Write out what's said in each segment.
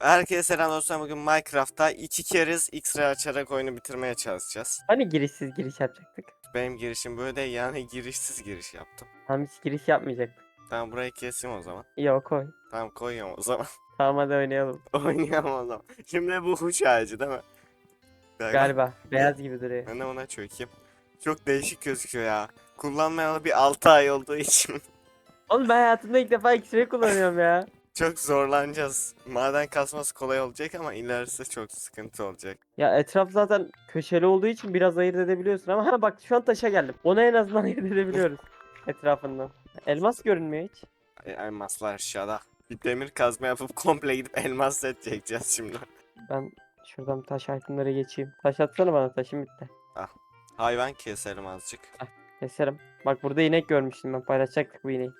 Herkese selam dostlar. Bugün Minecraft'ta iki keriz X-ray açarak oyunu bitirmeye çalışacağız. Hani girişsiz giriş yapacaktık. Benim girişim böyle değil yani girişsiz giriş yaptım. Tam hiç giriş yapmayacaktık. Tamam burayı keseyim o zaman. Yok koy. Tamam koyuyorum o zaman. Tamam hadi oynayalım. Oynayalım o zaman. Şimdi bu huş ağacı değil mi? Galiba. Galiba. Beyaz gibi duruyor. Ben de ona çökeyim. Çok değişik gözüküyor ya. Kullanmayalı bir 6 ay olduğu için Oğlum ben hayatımda ilk defa X-ray kullanıyorum ya. çok zorlanacağız. Maden kasması kolay olacak ama ilerisi çok sıkıntı olacak. Ya etraf zaten köşeli olduğu için biraz ayırt edebiliyorsun ama ha bak şu an taşa geldim. Onu en azından ayırt edebiliyoruz etrafından. Elmas görünmüyor hiç. E, elmaslar aşağıda. Bir demir kazma yapıp komple gidip elmas set çekeceğiz şimdi. Ben şuradan taş itemlere geçeyim. Taş atsana bana taşım bitti. Hayvan keselim azıcık. Keserim. Bak burada inek görmüştüm ben paylaşacaktık bu ineği.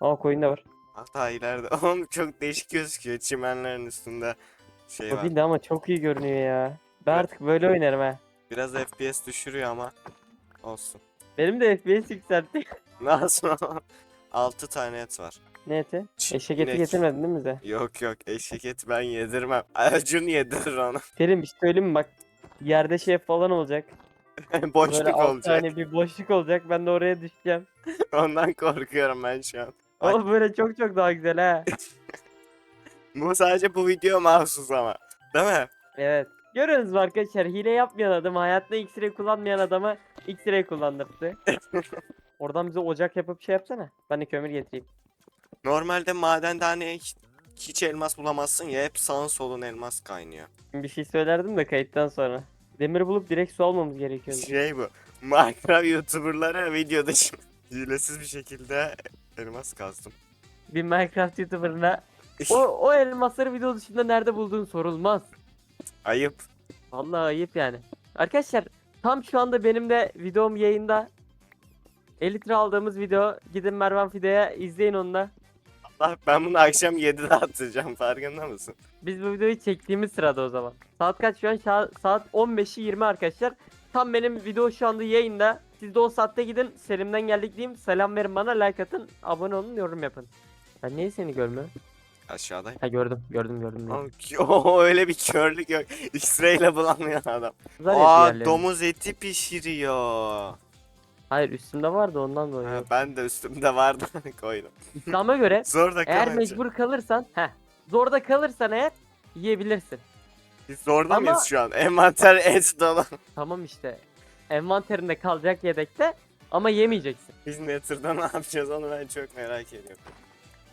Aa koyun da var. Hatta ileride oğlum çok değişik gözüküyor çimenlerin üstünde şey var. değil de ama çok iyi görünüyor ya. Ben Evet. artık böyle oynarım ha. Biraz FPS düşürüyor ama olsun. Benim de FPS yükseltti. Nasıl? 6 tane et var. ne eti? Ç- Eşek eti inek. getirmedin değil mi bize? Yok yok eşek eti ben yedirmem. Acun yedirir onu. Terim bir şey söyleyeyim mi bak. Yerde şey falan olacak. Boşluk Böyle alt olacak. tane bir boşluk olacak. Ben de oraya düşeceğim. Ondan korkuyorum ben şu an. Ama böyle çok çok daha güzel ha. Bu sadece bu video mahsus ama. Değil mi? Evet. Görüyorsunuz mu arkadaşlar hile yapmayan adam hayatta X-ray kullanmayan adama X-ray kullandırdı. Oradan bize ocak yapıp şey yapsana. Ben de kömür getireyim. Normalde madende hani hiç, hiç elmas bulamazsın ya hep sağın solun elmas kaynıyor. Bir şey söylerdim de kayıttan sonra. Demir bulup direkt su almamız gerekiyordu. Şey bu. Minecraft YouTuber'lara video dışı hilesiz bir şekilde elmas kazdım. Bir Minecraft YouTuber'ına o, o elmasları video dışında nerede bulduğun sorulmaz. Ayıp. Vallahi ayıp yani. Arkadaşlar tam şu anda benim de videom yayında. Elitre aldığımız video. Gidin Mervan Fide'ye izleyin onu da. Allah ben bunu akşam 7'de atacağım farkında mısın? Biz bu videoyu çektiğimiz sırada o zaman. Saat kaç şu an? Şa- saat 15'i 20 arkadaşlar. Tam benim video şu anda yayında. Siz de o saatte gidin. Selim'den geldik diyeyim. Selam verin bana. Like atın. Abone olun. Yorum yapın. Ben niye seni görmüyorum? Aşağıda. Ha gördüm. Gördüm gördüm. O öyle bir körlük yok. X-ray ile bulamıyor adam. Güzel yapıyor Aa yerlerini. domuz eti pişiriyor. Hayır üstümde vardı ondan dolayı. Ha, ben de üstümde vardı koydum. İslam'a göre Zor da eğer kalınca. mecbur kalırsan, heh, zorda kalırsan eğer yiyebilirsin. Biz zorda Ama- mıyız şu an? Envanter et dolu. Tamam işte. Envanterinde kalacak yedekte ama yemeyeceksin. Biz Nether'da ne yapacağız onu ben çok merak ediyorum.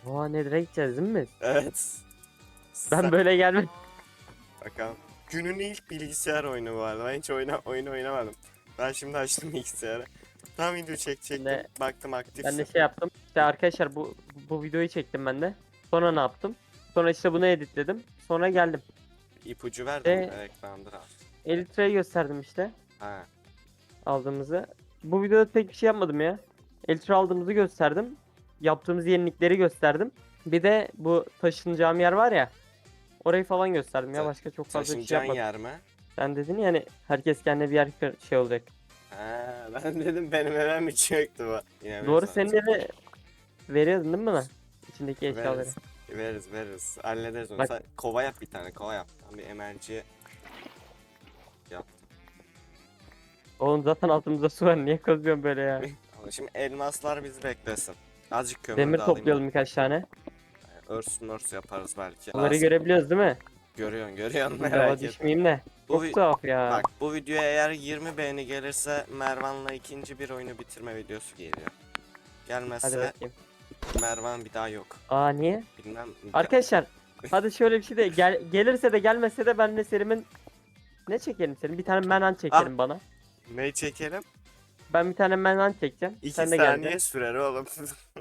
Oha nedir'e gideceğiz değil mi? Evet. Ben Sen- böyle gelmem. Bakalım. Günün ilk bilgisayar oyunu bu arada. Ben hiç oyna, oyun oynamadım. Ben şimdi açtım bilgisayarı. Tam video çekecektim. Ne- Baktım aktifsin. Ben de şey yaptım. İşte arkadaşlar bu bu videoyu çektim ben de. Sonra ne yaptım? Sonra işte bunu editledim. Sonra geldim. İpucu verdim E- ekrandır abi. Elitre'yi gösterdim işte Ha. Aldığımızı. Bu videoda pek bir şey yapmadım ya. Elitre aldığımızı gösterdim. Yaptığımız yenilikleri gösterdim. Bir de bu taşınacağım yer var ya. Orayı falan gösterdim ya. Ta- Başka çok fazla bir şey Taşınacağın yapmadım. yer mi? Sen dedin yani herkes kendine bir yer kır- şey olacak. Ha, ben dedim benim eve mi çöktü bu? Yine Doğru senin eve veriyordun değil mi bana? İçindeki eşyaları. Veririz. Veririz veririz. Hallederiz onu. Bak- Sen kova yap bir tane kova yap. Bir emerci Oğlum zaten altımızda su var. Niye kazıyorsun böyle ya? Şimdi elmaslar bizi beklesin. Azıcık kömür Demir de alayım toplayalım birkaç tane. ben. Örs mörs yaparız belki. Onları Lazım. görebiliyoruz değil mi? Görüyorsun görüyorsun Hava merak etme. düşmeyeyim de. Bu, Çok vi- tuhaf ya. bak bu videoya eğer 20 beğeni gelirse Mervan'la ikinci bir oyunu bitirme videosu geliyor. Hadi Gelmezse bakayım. Mervan bir daha yok. Aa niye? Bilmem. Arkadaşlar hadi şöyle bir şey de gel gelirse de gelmese de ben de Selim'in ne çekelim Selim? Bir tane menhan çekelim bana. Neyi çekelim? Ben bir tane menhan çekeceğim. 2 sen de saniye geleceksin. sürer oğlum.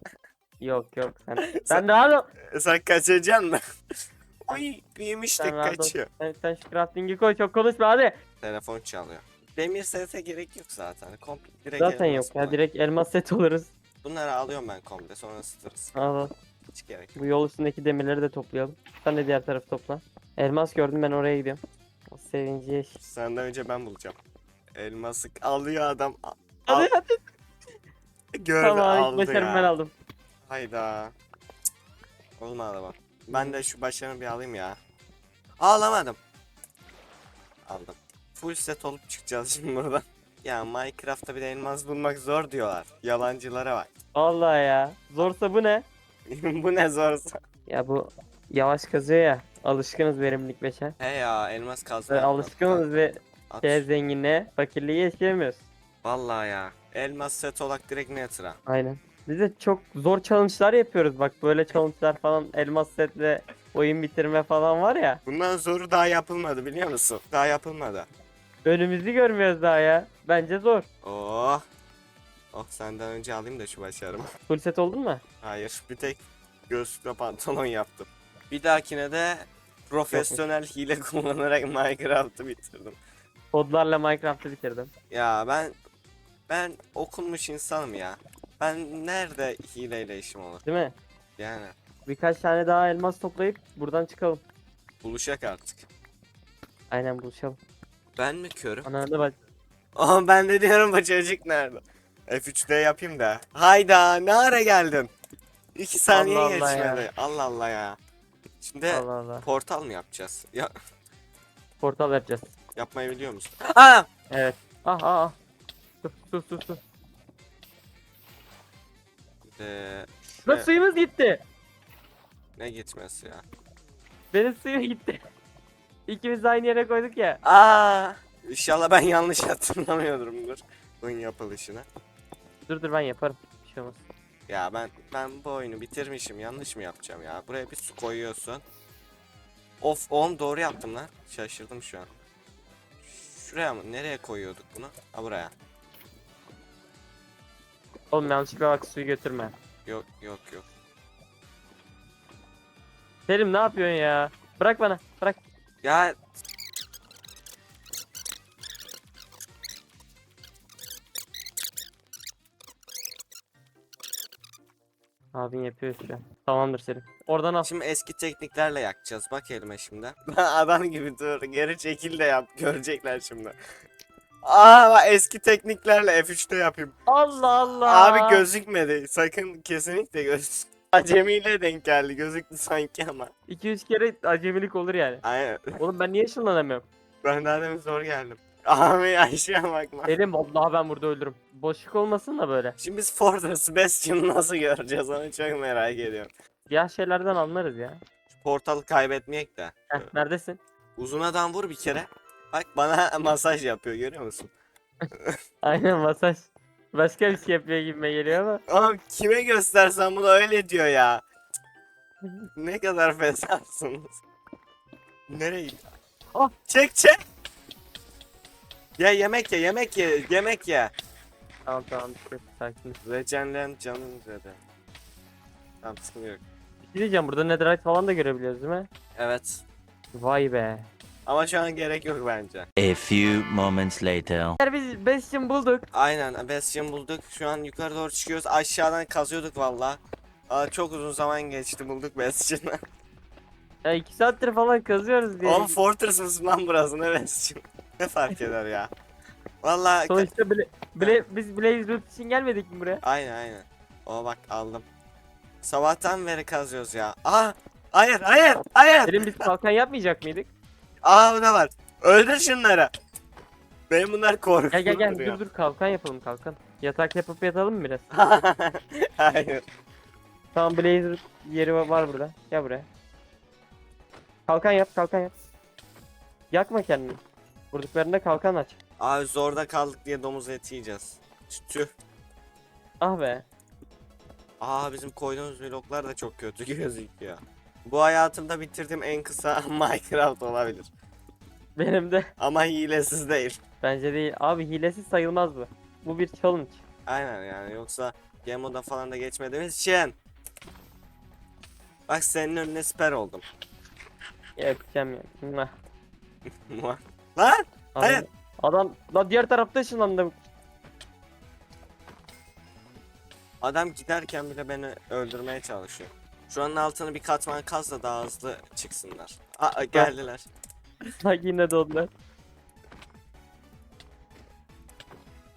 Yok yok sen. Sen- daha ol. Sen kaçacaksın mı? Oy yemiştik Sen rahat ol. kaçıyor. Sen, sen şu crafting'i koy çok konuşma hadi. Telefon çalıyor. Demir sete gerek yok zaten. Komple direkt Zaten elmas yok ya direkt elmas set oluruz. Bunları alıyorum ben komple sonra ısıtırız. Al al. Hiç gerek yok. Bu yol üstündeki demirleri de toplayalım. Sen de diğer tarafı topla. Elmas gördüm ben oraya gidiyorum. O sevinci yaş. Senden önce ben bulacağım. Elması alıyor adam. A- Hadi al- hadi. Gördü Tamam aldı başarımı ya. ben aldım. Hayda. Olmadı bak. Ben de şu başarımı bir alayım ya. Ağlamadım. Aldım. Full set olup çıkacağız şimdi buradan. Ya Minecraft'ta bir de elmas bulmak zor diyorlar. Yalancılara bak. Allah ya. Zorsa bu ne? Bu ne zorsa. Ya bu yavaş kazıyor ya. Alışkınız verimlilik beşe. He ya elmas kazma. Alışkınız ve At. şeye zenginliğe, fakirliği yaşayamıyoruz. Vallahi ya. Elmas set olak direkt Nether'a. Aynen. Biz de çok zor challenge'lar yapıyoruz bak böyle challenge'lar falan elmas setle oyun bitirme falan var ya. Bundan zoru daha yapılmadı biliyor musun? Daha yapılmadı. Önümüzü görmüyoruz daha ya. Bence zor. Oh. Oh senden önce alayım da şu başarımı. Full set oldun mu? Hayır bir tek göğsüme pantolon yaptım. Bir dahakine de profesyonel hile kullanarak Minecraft'ı bitirdim. Kodlarla Minecraft'ı bitirdim. Ya ben ben okunmuş insanım ya. Ben nerede hileyle işim olur? Değil mi? Yani Birkaç tane daha elmas toplayıp buradan çıkalım. buluşak artık. Aynen buluşalım. Ben mi körüm? Ananı bak. Aha ben de diyorum bu çocuk nerede? F3'te yapayım da. Hayda ne ara geldin? 2 saniye Allah Allah geçmedi. ya. Allah Allah ya. Şimdi Allah Allah. portal mı yapacağız? Ya Portal yapacağız. Yapmayı biliyor musun? Aa! Evet. Ah ah ah. Sus sus. Ee, Lan şuraya- suyumuz gitti. ne gitmesi ya? Benim suyum gitti. İkimiz de aynı yere koyduk ya. Aa! İnşallah ben yanlış hatırlamıyorumdur oyun yapılışını. Dur dur ben yaparım. Bir şey olmaz. Ya ben ben bu oyunu bitirmişim. Yanlış mı yapacağım ya? Buraya bir su koyuyorsun. Of, on doğru yaptım lan. Şaşırdım şu an. Şuraya mı? Nereye koyuyorduk bunu? Ha buraya. Oğlum yanlışlıkla bak suyu götürme. Yok yok yok. Selim ne yapıyorsun ya? Bırak bana. Bırak. Ya Abin yapıyor şu an. Tamamdır Selim. Oradan al. şimdi eski tekniklerle yakacağız. Bak elime şimdi. Adam gibi dur. Geri çekil de yap. Görecekler şimdi. Aa bak eski tekniklerle F3'te yapayım. Allah Allah. Abi gözükmedi. Sakın kesinlikle göz. Acemiyle denk geldi. Gözüktü sanki ama. 2-3 kere acemilik olur yani. Aynen. Oğlum ben niye ışınlanamıyorum? Ben daha demin zor geldim. Abi Ayşe'ye bakma. Selim vallahi ben burada öldürürüm. Boşluk olmasın da böyle. Şimdi biz Fortress Bastion'ı nasıl göreceğiz onu çok merak ediyorum. Siyah şeylerden anlarız ya. Şu portalı kaybetmeyek de. Heh, neredesin? Uzun adam vur bir kere. Bak bana masaj yapıyor görüyor musun? Aynen masaj. Başka bir şey yapıyor gibime geliyor ama. Ama kime göstersem bu da öyle diyor ya. Ne kadar fesatsınız. Nereye gitti? Ah! Çek çek. Ya yemek ye yemek ye yemek ye. Tamam tamam dur, sakin. Regenlen canın dedi. Tamam sıkıntı yok. Bir şey diyeceğim burada netherite falan da görebiliyoruz değil mi? Evet. Vay be. Ama şu an gerek yok bence. A few moments later. Biz Bastion bulduk. Aynen Bastion bulduk. Şu an yukarı doğru çıkıyoruz. Aşağıdan kazıyorduk valla. Aa, çok uzun zaman geçti bulduk Bastion'ı. Ya 2 saattir falan kazıyoruz diye. Oğlum Fortress mısın lan burası ne Bastion? Ne fark eder ya? Valla Sonuçta bile, bile, biz Blaze Root için gelmedik mi buraya? aynen aynen. O bak aldım. Sabahtan beri kazıyoruz ya. Aa hayır hayır hayır. Selim biz kalkan yapmayacak mıydık? Aa bu da var. Öldür şunları. Benim bunlar korkuyor. Gel gel gel dur dur kalkan yapalım kalkan. Yatak yapıp yatalım mı biraz? hayır. Tamam Blaze Root yeri var- var burada. Gel buraya. Kalkan yap kalkan yap. Yakma kendini. Vurduklarında kalkan aç. Abi zorda kaldık diye domuz eti yiyeceğiz. Tüh. Ah be. Aa bizim koyduğumuz vloglar da çok kötü gözüküyor. Bu hayatımda bitirdiğim en kısa Minecraft olabilir. Benim de. Ama hilesiz değil. Bence değil. Abi hilesiz sayılmaz bu. Bu bir challenge. Aynen yani yoksa game moda falan da geçmediğimiz için. Bak senin önüne siper oldum. Yapacağım ya. Mwah. Lan! Adam, Hayır. Adam la diğer tarafta ışınlandı. Adam giderken bile beni öldürmeye çalışıyor. Şu an altını bir katman kaz da daha hızlı çıksınlar. Aa geldiler. Bak yine doğdular.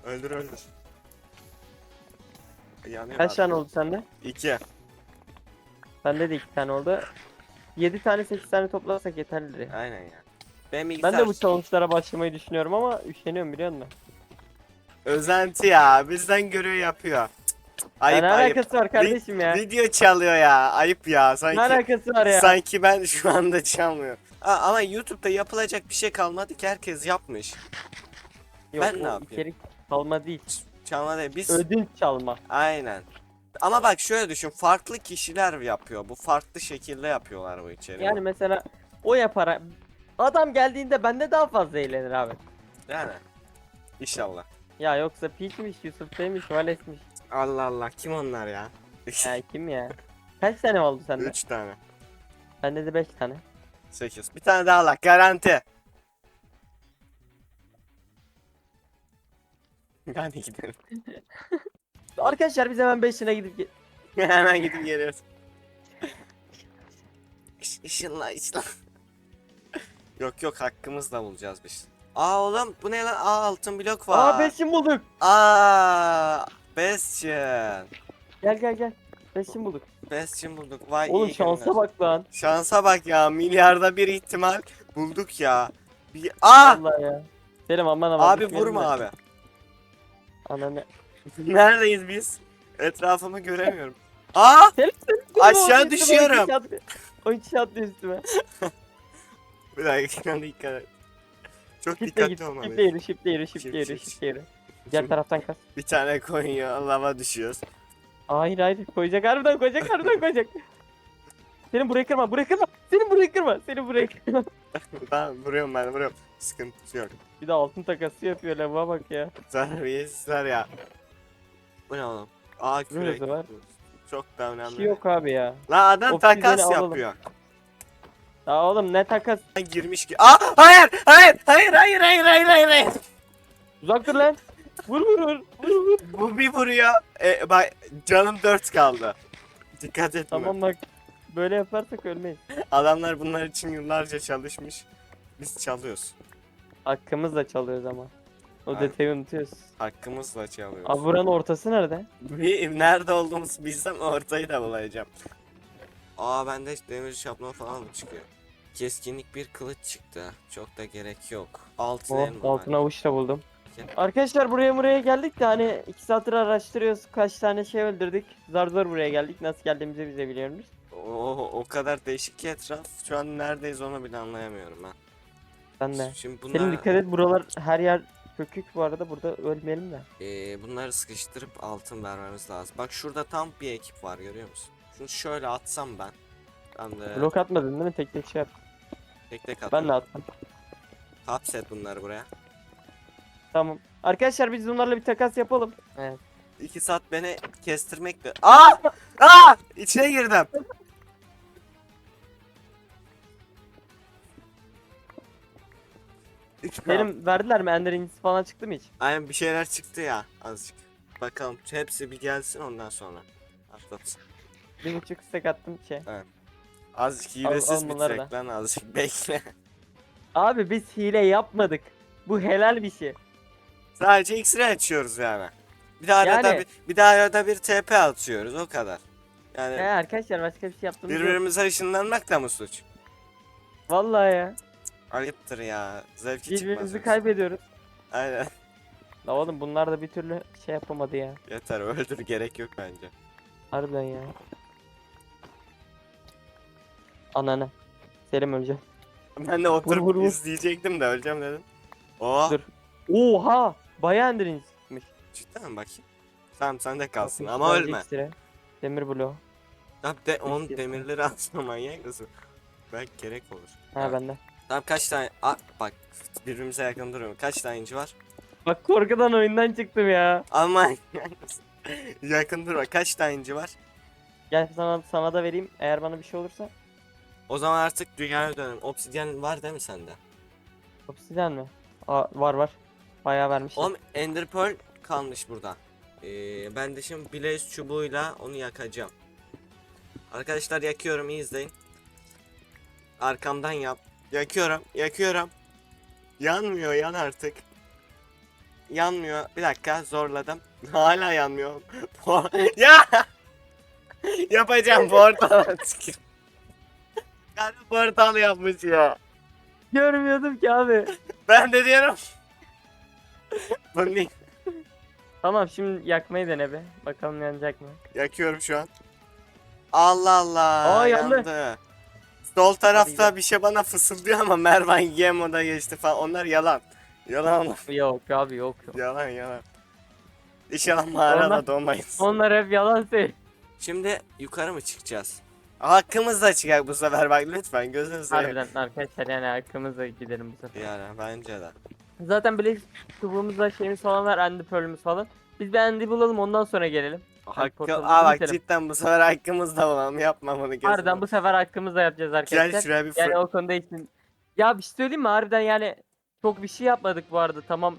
Öldür öldür. Yanıyor Kaç abi. tane oldu sende? İki. Bende de iki tane oldu. 7 tane 8 tane toplasak yeterlidir. Aynen ya. Ben bilgisayar de bu challenge'lara başlamayı düşünüyorum ama üşeniyorum biliyor musun? özenti ya. Bizden görüyor yapıyor. Cık, cık. Ayıp ne ayıp. alakası var kardeşim ya? Video çalıyor ya. Ayıp ya. Sanki Ne alakası var ya? sanki ben şu anda çalmıyor. Aa, ama YouTube'da yapılacak bir şey kalmadı ki herkes yapmış. Yok, ben ne o yapayım? içerik çalma değil. Çalma değil. Biz Ödünç çalma. aynen. Ama bak şöyle düşün. Farklı kişiler yapıyor. Bu farklı şekilde yapıyorlar bu içeriği. Yani mesela o yapar. Adam geldiğinde bende daha fazla eğlenir abi. Yani. İnşallah. Ya yoksa Peach'miş, Yusuf Bey'miş, Vales'miş. Allah Allah. Kim onlar ya? Ya kim ya? Kaç tane oldu sende? 3 tane. Bende de 5 tane. 8. Bir tane daha Allah. Garanti. Hadi gidelim. Arkadaşlar biz hemen 5'ine gidip ge- Hemen gidip geliyoruz. Iş, ışınla ışınla. Yok yok hakkımızla bulacağız biz. Aa oğlum bu ne lan? Aa altın blok var. Aa 5'in bulduk. Aa Bastion. Gel gel gel. 5'in bulduk. Bastion bulduk. Vay Oğlum iyi şansa günler. bak lan. Şansa bak ya. Milyarda bir ihtimal bulduk ya. Bir... Aa! Vallahi ya. Selim aman aman. Abi vurma de. abi. Ananı. Neredeyiz biz? Etrafımı göremiyorum. Aa! Selim, Selim, Aşağı Selim, düşüyorum. O iki atlıyor. O iki üstüme. Bir dakika dikkat et. Çok Şiple dikkatli git. olmalıyız. Şiple yürü, şiple yürü, Şip, şiple yürü, şip, şiple yürü. Diğer taraftan kas. Bir tane koyuyor, lava düşüyoruz. Hayır hayır koyacak harbiden koyacak harbiden koyacak. Senin burayı kırma burayı kırma. Senin burayı kırma. Senin burayı kırma. ben vuruyorum ben vuruyorum. Sıkıntı yok. Bir de altın takası yapıyor lavuğa bak ya. Terbiyesizler ya. Bu ne oğlum? Aa kürek. Neresi var? Çok da Bir önemli. şey yok abi ya. La adam Obsidiyeni takas alalım. yapıyor. Ya oğlum ne takas? Girmiş ki. Aa hayır hayır hayır hayır hayır hayır hayır. hayır. Uzak dur lan. Vur vur vur. Vur vur. Bu bir vuruyor. E, bak canım 4 kaldı. Dikkat et buna. Tamam bak. Böyle yaparsak ölmeyiz. Adamlar bunlar için yıllarca çalışmış. Biz çalıyoruz. Hakkımızla çalıyoruz ama. O Aynen. detayı unutuyoruz. Hakkımızla çalıyoruz. Abi buranın ortası nerede? Bir, nerede olduğumuzu bilsem ortayı da bulacağım. Aa bende demir şablon falan mı çıkıyor? Keskinlik bir kılıç çıktı. Çok da gerek yok. Altın Oh, elma altın var. avuçla buldum. Gel. Arkadaşlar buraya buraya geldik de hani 2 saattir araştırıyoruz. Kaç tane şey öldürdük. Zar zor buraya geldik. Nasıl geldiğimizi bize biliyoruz. Oo, o kadar değişik ki etraf. Şu an neredeyiz onu bile anlayamıyorum ben. Ben de. Şimdi Senin bunlar, dikkat et buralar her yer kökük bu arada burada ölmeyelim de. Ee, bunları sıkıştırıp altın vermemiz lazım. Bak şurada tam bir ekip var görüyor musun? Şunu şöyle atsam ben. Ben de Blok atmadın değil mi? Tek tek şey yap. Tek tek Ben de attım. Hapset bunları buraya. Tamam. Arkadaşlar biz bunlarla bir takas yapalım. Evet. İki saat beni kestirmekle. Aa! Aa! İçine girdim. Benim verdiler mi? Ender incisi falan çıktı mı hiç? Aynen bir şeyler çıktı ya azıcık. Bakalım hepsi bir gelsin ondan sonra. Atlatsın. Bir buçuk stack attım şey. Azıcık hilesiz al bunları bitirek lan azıcık bekle. Abi biz hile yapmadık. Bu helal bir şey. Sadece X-ray açıyoruz yani. Bir daha arada Yani- bir, bir daha arada bir TP atıyoruz o kadar. Yani He arkadaşlar başka bir şey yok. birbirimize ışınlanmak da mı suç? Vallahi ya. Ayıptır ya. Zevki çıkmaz. Birbirimizi yoksa. kaybediyoruz. Aynen. La oğlum bunlar da bir türlü şey yapamadı ya. Yeter öldür gerek yok bence. Harbiden ya. Ananı. Selim ölecek. Ben de oturup vur, vur. izleyecektim de öleceğim dedim. Oh Dur. Oha! Bayağı Ender incisi çıkmış. cidden bakayım? Tamam sen de kalsın Bakın, ama ölme. iksire. Demir bloğu. Abi de on Peki. demirleri alsana manyak mısın? Belki gerek olur. Ha Evet. bende. Tamam kaç tane? Aa, bak birbirimize yakın duruyor. Kaç tane inci var? Bak korkudan oyundan çıktım ya. Ama yakın durma. Kaç tane inci var? Gel sana sana da vereyim eğer bana bir şey olursa. O zaman artık dünyaya dönelim. Obsidyen var değil mi sende? Obsidian mi? Aa, var var. Bayağı vermişler. Oğlum Ender Pearl kalmış burada. Ee, ben de şimdi Blaze çubuğuyla onu yakacağım. Arkadaşlar yakıyorum iyi izleyin. Arkamdan yap. Yakıyorum, yakıyorum. Yanmıyor yan artık. Yanmıyor. Bir dakika zorladım. Hala yanmıyor. Ya! Yapacağım portal. Yani portal yapmış ya. Görmüyordum ki abi. Ben de diyorum. Bu ne? Tamam şimdi yakmayı dene be. Bakalım yanacak mı? Yakıyorum şu an. Allah Allah. Aa, yandı. Sol tarafta bir şey bana fısıldıyor ama Mervan Yemo'da geçti falan. Onlar yalan. Yalan. Yok abi yok yok. yalan yalan. İnşallah mağarada Onlar- doğmayız. Onlar hep yalan söylüyor. Şimdi yukarı mı çıkacağız? Hakkımız da çıkacak bu sefer bak lütfen gözünüzü seveyim. Harbiden arkadaşlar yani hakkımızla gidelim bu sefer. Yani bence de. Zaten Blaze çubuğumuzda şeyimiz falan var. Andy Pearl'ümüz falan. Biz bir Andy bulalım ondan sonra gelelim. Hakkı, portalımızı aa bak bitirelim. cidden bu sefer hakkımız da olalım yapma bunu gözünü. Harbiden bu sefer hakkımızla yapacağız arkadaşlar. Gel şuraya bir fır- Yani o konuda için. Ya bir şey söyleyeyim mi? Harbiden yani çok bir şey yapmadık bu arada. Tamam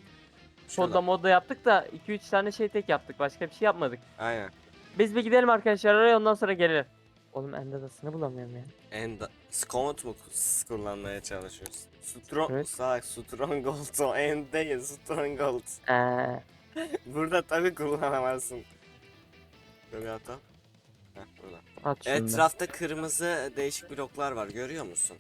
Şurada. Kodda modda yaptık da 2-3 tane şey tek yaptık. Başka bir şey yapmadık. Aynen. Biz bir gidelim arkadaşlar oraya ondan sonra gelelim. Oğlum Endadas'ını bulamıyorum ya. End Scout mu kullanmaya çalışıyoruz? Strong Evet. Sağ Stronghold o end değil Stronghold. Eee. Burada tabi kullanamazsın. Böyle hata. Heh burada. At. Etrafta kırmızı değişik bloklar var görüyor musun?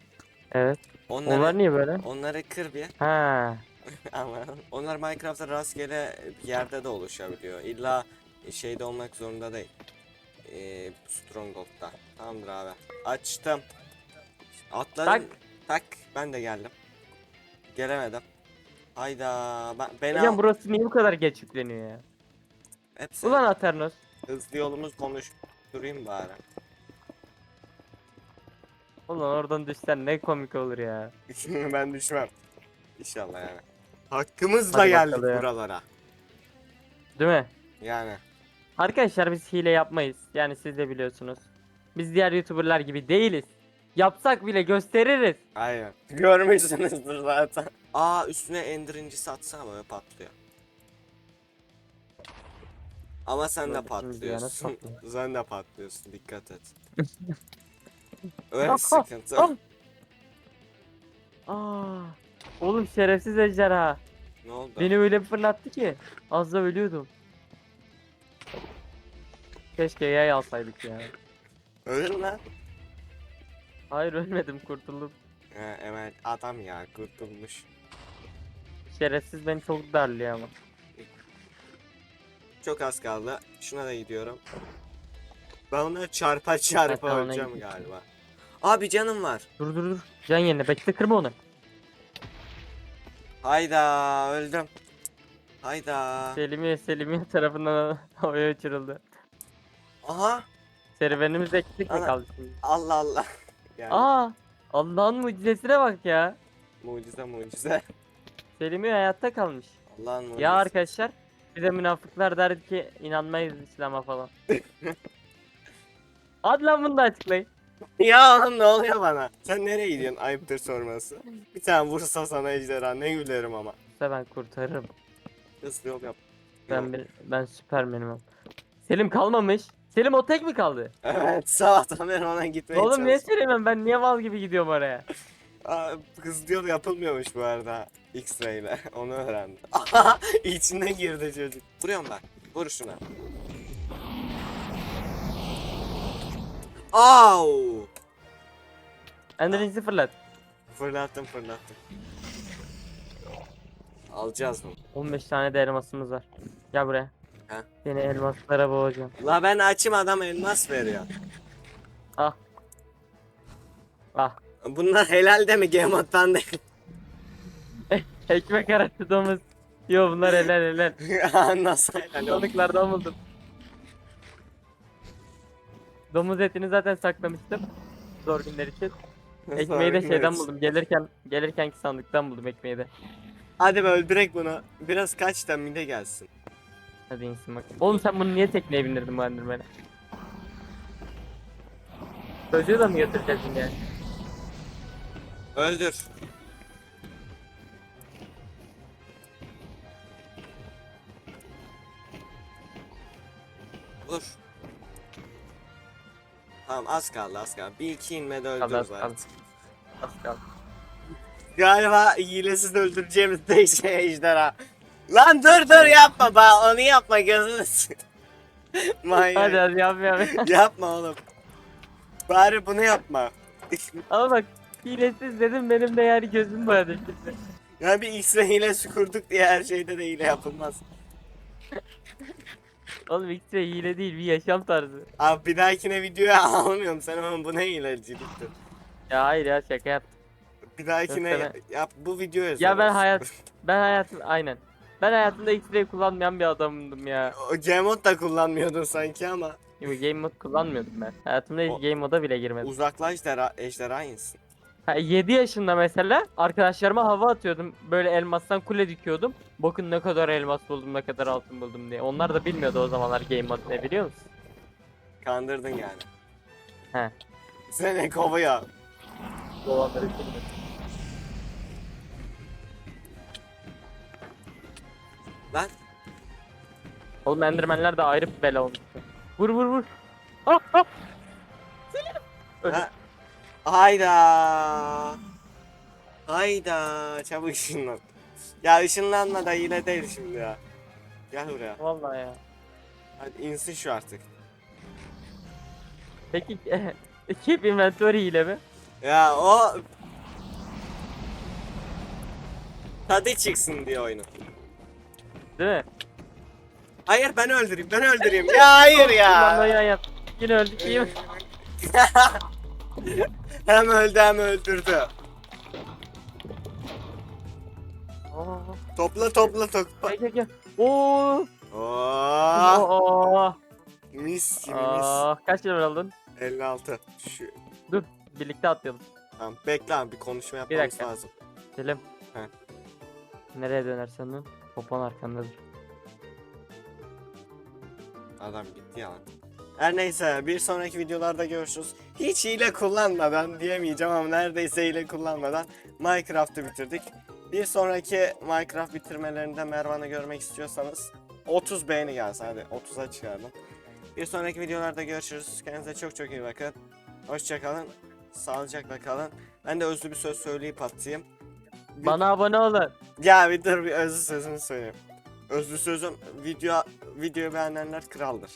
Evet. Onları, Onlar niye böyle? onları kır bir Ha. ama onlar Minecraft'ta rastgele bir yerde de oluşabiliyor. İlla şeyde olmak zorunda değil. Ee, Stronghold'da. Tamamdır abi. Açtım. Atladım. Tak. Tak. Ben de geldim. Gelemedim. Hayda. Ben, beni Hocam al. burası niye bu kadar geç yükleniyor ya? Hepsi Ulan Aternos. hızlı yolumuz konuş. Durayım bari. Ulan oradan düşsen ne komik olur ya. ben düşmem. İnşallah yani. Hakkımızla Hadi geldik bakalım. buralara. Değil mi? Yani. Arkadaşlar biz hile yapmayız. Yani siz de biliyorsunuz. Biz diğer YouTuber'lar gibi değiliz. Yapsak bile gösteririz. Aynen. Görmüşsünüzdür zaten. Aa üstüne ender incisi atsana böyle patlıyor. Ama sen de Böyle şimdi patlıyorsun. patlıyor? sen de patlıyorsun dikkat et. Öyle bir sıkıntı. Aa, Ah. Oğlum şerefsiz ejderha. ne oldu? Beni öyle bir fırlattı ki. Az da ölüyordum. Keşke yay alsaydık ya. Ölür lan. Hayır ölmedim kurtuldum. He, evet adam ya kurtulmuş. Şerefsiz beni çok darlıyor ama. Çok az kaldı. Şuna da gidiyorum. Ben ona çarpa çarpa ona öleceğim galiba. Abi canım var. Dur dur dur. Can yerine bekle kırma onu. Hayda öldüm. Hayda. Selimi Selimi tarafından havaya uçuruldu. Aha. Serüvenimiz eksik mi Ana. kaldı şimdi? Allah Allah. Yani Aa! Allah'ın mucizesine bak ya. mucize mucize. Selimi hayatta kalmış. Allah'ın mucizesi. Ya arkadaşlar bize münafıklar der ki inanmayız İslam'a falan. Hadi lan bunu da açıklayın. Ya oğlum ne oluyor bana? Sen nereye gidiyorsun? Ayıptır sorması. Bir tane vursa sana ejderha ne gülerim ama. İşte ben kurtarırım. Hızlı yol yap. Ben Yok. bir, ben süpermenim. abi. Selim kalmamış. Selim o tek mi kaldı? Evet sabahtan beri ona gitmeye Oğlum niye çalışıyorum. söylemiyorum ben niye mal gibi gidiyorum oraya? Aa, Hızlı yol yapılmıyormuş bu arada. X-ray ile onu öğrendim. İçine girdi çocuk. Vuruyorum bak. Vur şuna. Au! Ender'incisi fırlat. Fırlattım fırlattım. Alacağız mı? 15 tane de elmasımız var. Gel buraya. He. Seni elmaslara boğacağım. La ben açım adam elmas veriyor. Ah. Ah. Bunlar helal de mi Gemot'tan değil? Ekmek arası domuz. Yo bunlar helal helal. Nasıl helal oğlum? Balıklardan buldum. Domuz etini zaten saklamıştım. Zor günler için. Ekmeği de şeyden buldum. Gelirken gelirkenki sandıktan buldum ekmeği de. Hadi be öldürek bunu. Biraz kaç da mide gelsin. Hadi insin bak. Oğlum sen bunu niye tekneye bindirdin bu Enderman'e? Çocuğu da mı götüreceksin yani? Öldür. Vur. Tamam az kaldı az kaldı. Bir iki inmede Az, az öldürürüz kaldı. artık. Az kaldı. Galiba hilesiz öldüreceğimiz tek şey ejderha. Lan dur dur yapma ba onu yapma gözünü seveyim. Manyak. Hadi hadi yap yap. yapma oğlum. Bari bunu yapma. Ama bak hilesiz dedim benim de yani gözüm boyadı şimdi. Ya bir X-ray hilesi kurduk diye her şeyde de hile yapılmaz. Oğlum X-ray hile değil bir yaşam tarzı. Abi bir dahakine videoya almıyorum sen ama bu ne hileciliktir. Ya hayır ya şaka yap. Bir dahakine Yok, yap bu videoya Ya ben hayat ben hayatım aynen. Ben hayatımda X-ray kullanmayan bir adamdım ya. O Gmod da kullanmıyordun sanki ama Yo, Game mode kullanmıyordum ben. Hayatımda hiç O- game moda bile girmedim. uzakla ejderha, ejderha insin. Ha, 7 yaşında mesela arkadaşlarıma hava atıyordum. Böyle elmastan kule dikiyordum. Bakın ne kadar elmas buldum, ne kadar altın buldum diye. Onlar da bilmiyordu o zamanlar game mod ne biliyor musun? Kandırdın yani. He. Seni kovuyor. Lan Oğlum endermenler de ayrı bir bela olmuş. Vur vur vur. Ah, ah. Ha. Hayda. Hayda. Çabuk ışınlan. Ya ışınlanma da yine değil şimdi ya. Gel buraya. Vallahi ya. Hadi insin şu artık. Peki keep inventory ile mi? Ya o tadı çıksın diye oyunu. Değil mi? Hayır ben öldüreyim ben öldüreyim. ya hayır ya. yap. Yine öldük iyi mi? hem öldü hem öldürdü. Topla topla topla. Gel gel gel. Oo. Oo, Oo. mis gibi mis. Aa, kaç level aldın? 56. Şu. Dur, birlikte atlayalım. Tamam bekle abi bir konuşma Bir yapmamız dakika. lazım. Selim. He. Nereye dönersen dön. Popon arkandadır. Adam gitti ya. Her neyse bir sonraki videolarda görüşürüz. Hiç hile kullanmadan diyemeyeceğim ama neredeyse hile kullanmadan Minecraft'ı bitirdik. Bir sonraki Minecraft bitirmelerinde Mervan'ı görmek istiyorsanız 30 beğeni gelsin hadi 30'a çıkardım. Bir sonraki videolarda görüşürüz. Kendinize çok çok iyi bakın. Hoşçakalın. Sağlıcakla kalın. Ben de özlü bir söz söyleyip atayım. Bir- Bana abone olun. Ya bir dur bir özlü sözümü söyleyeyim. Özlü sözüm video videoyu beğenenler kraldır.